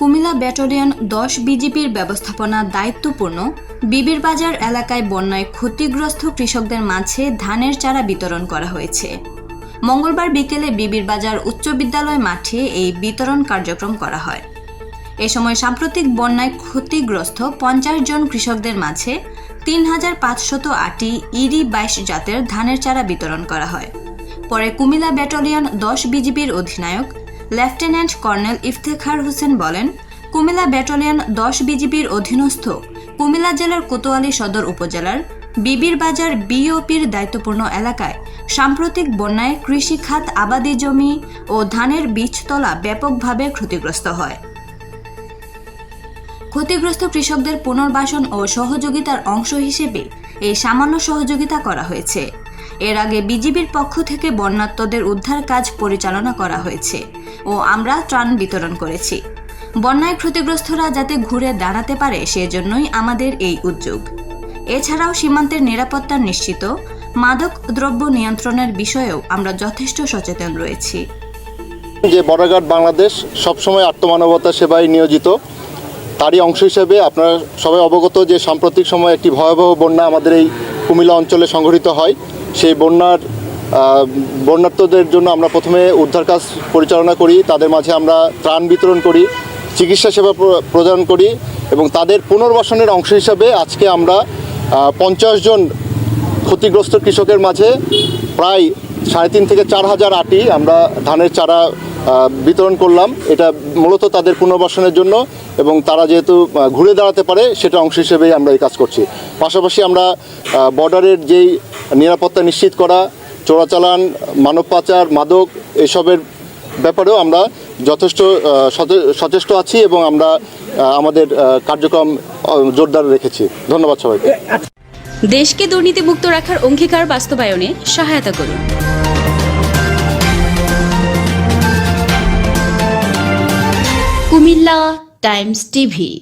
Comilla battalion দশ বিজিবির ব্যবস্থাপনা দায়িত্বপূর্ণ। বিবির বাজার এলাকায় বন্যায় ক্ষতিগ্রস্ত কৃষকদের মাঝে ধানের চারা বিতরণ করা হয়েছে। মঙ্গলবার বিকেলে বিবির বাজার উচ্চ বিদ্যালয় মাঠে এই বিতরণ কার্যক্রম করা হয়। এ সময় সাম্প্রতিক বন্যায় ক্ষতিগ্রস্ত পঞ্চাশ জন কৃষকদের মাঝে তিন হাজার পাঁচশত আটি ইরি বাইশ জাতের ধানের চারা বিতরণ করা হয়। পরে কুমিল্লা ব্যাটালিয়ন দশ বিজিবির অধিনায়ক লেফটেন্যান্ট কর্নেল ইফতেখার হোসেন বলেন, কুমিল্লা ব্যাটালিয়ন দশ বিজিবির অধীনস্থ কুমিল্লা জেলার কোতোয়ালি সদর উপজেলার বিবির বাজার বিওপির দায়িত্বপূর্ণ এলাকায় সাম্প্রতিক বন্যায় কৃষিখাত আবাদি জমি ও ধানের বীজতলা ব্যাপকভাবে ক্ষতিগ্রস্ত হয়। ক্ষতিগ্রস্ত কৃষকদের পুনর্বাসন ও সহযোগিতার অংশ হিসেবে এই সামান্য সহযোগিতা করা হয়েছে। এর আগে বিজিবির পক্ষ থেকে বন্যাত্মদের উদ্ধার কাজ পরিচালনা করা হয়েছে ও আমরা ত্রাণ বিতরণ করেছি। বন্যায় ক্ষতিগ্রস্তরা যাতে ঘুরে দাঁড়াতে পারে সেজন্যই আমাদের এই উদ্যোগ। এছাড়াও সীমান্তের নিরাপত্তা নিশ্চিত, মাদক দ্রব্য নিয়ন্ত্রণের বিষয়েও আমরা যথেষ্ট সচেতন রয়েছি। যে বর্ডার বাংলাদেশ সবসময় আত্মমানবতা সেবায় নিয়োজিত, তারই অংশ হিসেবে আপনারা সবাই অবগত যে সাম্প্রতিক সময়ে একটি ভয়াবহ বন্যা আমাদের এই কুমিল্লা অঞ্চলে সংঘটিত হয়। সেই বন্যার বন্যার্থদের জন্য আমরা প্রথমে উদ্ধার কাজ পরিচালনা করি, তাদের মাঝে আমরা ত্রাণ বিতরণ করি, চিকিৎসা সেবা প্র- প্রদান করি এবং তাদের পুনর্বাসনের অংশ হিসাবে আজকে আমরা পঞ্চাশ জন ক্ষতিগ্রস্ত কৃষকের মাঝে প্রায় সাড়ে তিন থেকে চার হাজার আটি আমরা ধানের চারা বিতরণ করলাম। এটা মূলত তাদের পুনর্বাসনের জন্য এবং তারা যেহেতু ঘুরে দাঁড়াতে পারে, সেটা অংশ হিসেবেই আমরা এই কাজ করছি। পাশাপাশি আমরা বর্ডারের যেই নিরাপত্তা নিশ্চিত করা, চোরাচালান, মানব পাচার, মাদক এসবের ব্যাপারেও আমরা যথেষ্ট সচে- সচেষ্ট আছি এবং আমরা আমাদের কার্যক্রম জোরদার রেখেছি। ধন্যবাদ সবাইকে। দেশকে দুর্নীতিমুক্ত রাখার অঙ্গীকার বাস্তবায়নে সহায়তা করুন। Comilla Times TV